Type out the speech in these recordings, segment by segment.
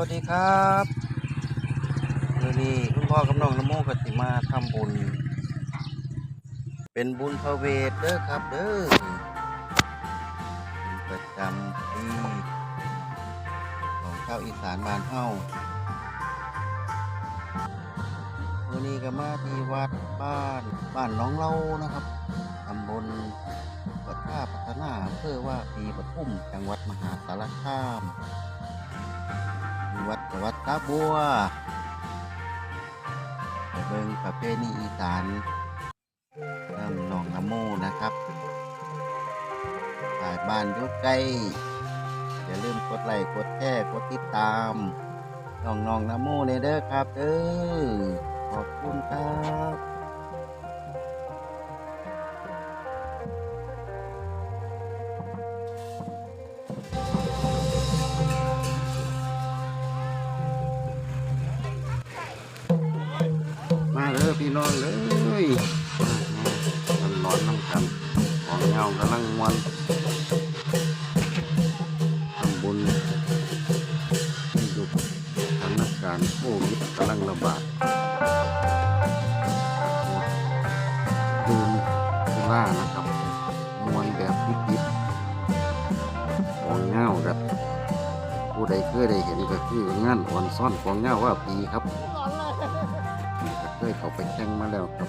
วัสดีครับวันนี้คุณพ่อกับน้องนโมกติมาทำบุญ เป็นบุญพระเวทเด้อครับเด้อประจำปีของชาวอีสานบ้านเฮาวันนี้ก็มาที่วัดบ้านบ้านน้องเล่านะครับตำบลวัดท่าพัฒนาอำเภอว่าปีปทุมจังหวัดมหาสารคาม วัดวัดตาบัวไปเบิ่งประเพณีอีสานน้ำหนองน้ำมูนะครับถ่ายบ้านอยู่ใกล้อย่าลืมกดไลค์กดแชร์กดติดตามน้องน้องน้ำมูในเด้อครับเด้อ น้องเลยมันร้อนน้ำกันของเงากำลังมวนทำบุญที่ยุคสถานการณ์โควิดกำลังระบาดดื่มสุรานะครับมวนแบบดิบๆของเงาครับผู้ใดเคยได้เห็นก็คืองานอ่อนซ่อนของเงาว่าปีครับก็เค ยเขาไปแข่งมาแล้วครับ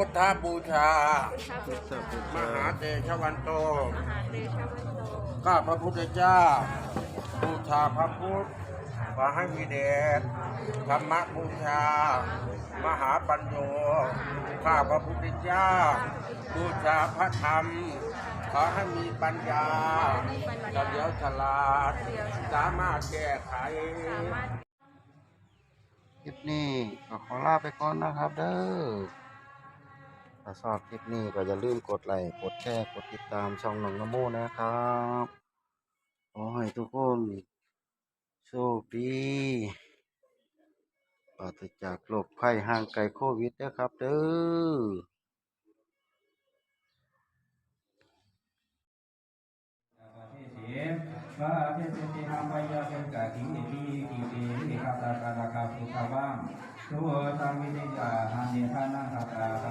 พุทธบูชามหาเตชะวันโตข้าพระพุทธเจ้า บูชาพระพุทธขอให้มีเดชธรรมบูชา มหาปัญโยข้าพระพุทธเจ้า บูชาพระธรรม ขอให้มีปัญญาเฉลียวฉลาด สามารถแก้ไขคลิปนี้ก็ขอลาไปก่อนนะครับเด้อ ถ้าชอบคลิปนี้ก็อย่าลืมกดไลค์กดแชร์กดติดตามช่องหนองนโมนะครับขอให้ทุกคนโชคดีปราศจากโรคภัยห่างไกลโควิดนะครับเด้อที่สีพระเทศติธรรมยาเป็นกาถิติทีกีติวิคาตาคาราคาสุขาว่างทุตังวิทยาหันเนทานังคาตาคา